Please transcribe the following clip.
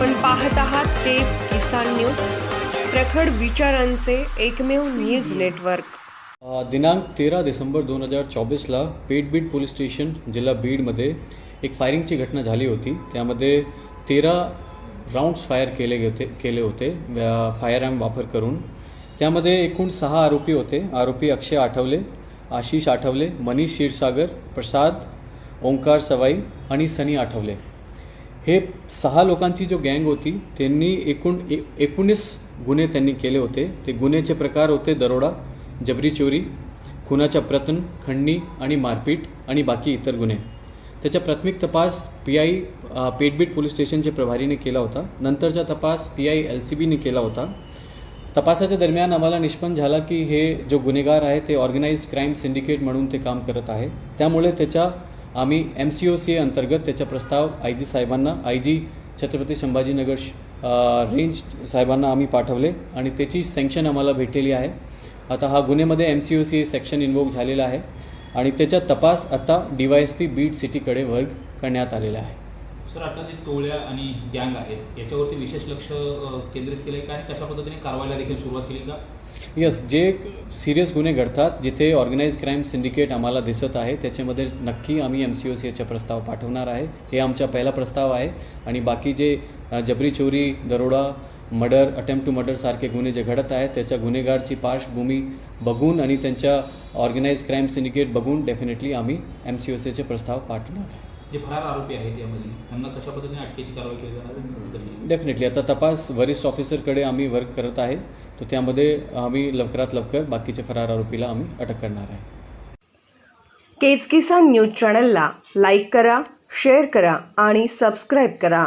आपण पाहत आहात ते किसान न्यूज. प्रखड विचारांचे एकमेव न्यूज नेटवर्क. दिनांक तेरा डिसेंबर दोन हजार चोवीसला पेटबीट पोलीस स्टेशन जिल्हा बीडमध्ये एक फायरिंगची घटना झाली होती. त्यामध्ये तेरा राऊंड्स फायर केले होते केले होते फायर ॲम वापर करून. त्यामध्ये एकूण सहा आरोपी होते. आरोपी अक्षय आठवले आशिष आठवले मनीष क्षीरसागर प्रसाद ओंकार सवाई आणि सनी आठवले. हे सहा लोकांची जो गँग होती त्यांनी एकूण ए एकोणीस गुन्हे त्यांनी केले होते. ते गुन्ह्याचे प्रकार होते दरोडा जबरी चोरी खुनाचा प्रयत्न खंडणी आणि मारपीट आणि बाकी इतर गुन्हे. त्याचा प्राथमिक तपास पी आय पेटबीट पोलीस स्टेशनचे प्रभारीने केला होता. नंतरचा तपास पी आय एल सी बीने केला होता. तपासाच्या दरम्यान आम्हाला निष्पन्न झाला की हे जो गुन्हेगार आहे ते ऑर्गनाइज्ड क्राईम सिंडिकेट म्हणून ते काम करत आहे. त्यामुळे त्याच्या आम्ही एम सी ओ सी अंतर्गत त्याचा प्रस्ताव आय जी साहेबांना I G Chhatrapati Sambhajinagar range साहेबांना आम्ही पाठवले आणि त्याची सँक्शन आम्हाला भेटलेली आहे. आता हा गुन्ह्यामध्ये M C O C section invoke झालेला आहे आणि त्याचा तपास आता D Y S P Beed सिटीकडे वर्ग करण्यात आलेला आहे. सर आता जे टोळ्या आणि गँग आहेत याच्यावरती विशेष लक्ष केंद्रित केलं आहे का? आणि तशा पद्धतीने कारवाईला देखील सुरुवात केली का? यस जे सिरियस गुन्हे घडतात जिथे ऑर्गनाईज क्राईम सिंडिकेट आम्हाला दिसत आहे त्याच्यामध्ये नक्की आम्ही एम सी ओ सीचा प्रस्ताव पाठवणार आहे. हे आमचा पहिला प्रस्ताव आहे. आणि बाकी जे जबरी चोरी दरोडा मर्डर अटेम्प्ट टू मर्डर सारखे गुन्हे जे घडत आहेत त्याच्या गुन्हेगारची पार्श्वभूमी बघून आणि त्यांच्या ऑर्गनाईज क्राईम सिंडिकेट बघून डेफिनेटली आम्ही एम सी ओ सीचे प्रस्ताव पाठवणार आहे. जे फरार आरोपी आहेत यामध्ये त्यांना कशा पद्धतीने अटकेची कारवाई केली जाणार? डेफिनेटली आता तपास वरिष्ठ ऑफिसरकडे आम्ही वर्क करत आहे. तर त्यामध्ये आम्ही लवकरात लवकर बाकीचे फरार आरोपीला आम्ही अटक करणार आहे. केज किसान न्यूज चॅनलला लाईक करा शेअर करा आणि सबस्क्राईब करा.